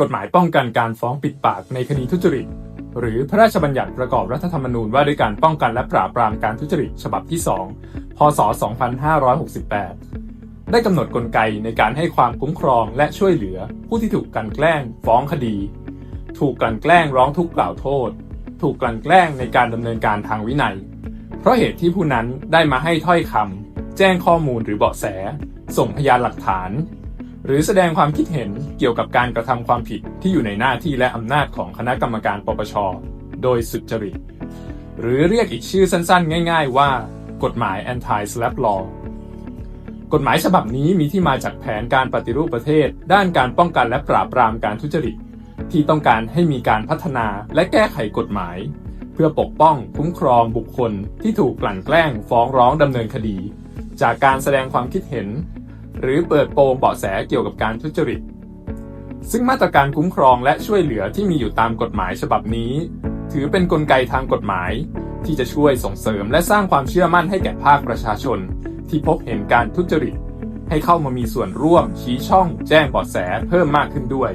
กฎหมายป้องกันการฟ้องปิดปากในคดีทุจริต หรือพระราชบัญญัติประกอบรัฐธรรมนูญว่าด้วยการป้องกันและปราบปรามการทุจริต ฉบับที่ 2 พศ 2568 ได้กำหนดกลไกในการให้ความคุ้มครองและช่วยเหลือ ผู้ที่ถูกกลั่นแกล้ง ฟ้องคดี ถูกกลั่นแกล้งร้องทุกข์กล่าวโทษ ถูกกลั่นแกล้งในการดำเนินการทางวินัย เพราะเหตุที่ผู้นั้นได้มาให้ถ้อยคำแจ้งข้อมูลหรือเบาะแส ส่งพยานหลักฐาน หรือแสดงความคิดเห็นเกี่ยวกับการกระทำความผิดที่อยู่ในหน้าที่และอำนาจของคณะกรรมการปปช โดยสุจริต หรือเรียกอีกชื่อสั้นๆ ง่าย ๆ ว่ากฎหมาย anti slap law กฎหมายฉบับนี้มีที่มาจากแผนการปฏิรูปประเทศ ด้านการป้องกันและปราบปรามการทุจริต ที่ต้องการให้มีการพัฒนาและแก้ไขกฎหมาย เพื่อปกป้องคุ้มครองบุคคลที่ถูกกลั่นแกล้งฟ้องร้องดำเนินคดี จากการแสดงความคิดเห็น หรือเปิดโปงเบาะแสเกี่ยวกับการทุจริต ซึ่งมาตรการคุ้มครองและช่วยเหลือที่มีอยู่ตามกฎหมายฉบับนี้ ถือเป็นนกลไกทางกฎหมาย ที่จะช่วยส่งเสริมและสร้างความเชื่อมั่นให้แก่ภาคประชาชน ที่พบเห็นการทุจริต ให้เข้ามามีส่วนร่วมชี้ช่อง แจ้งเบาะแสเพิ่มมากขึ้นด้วย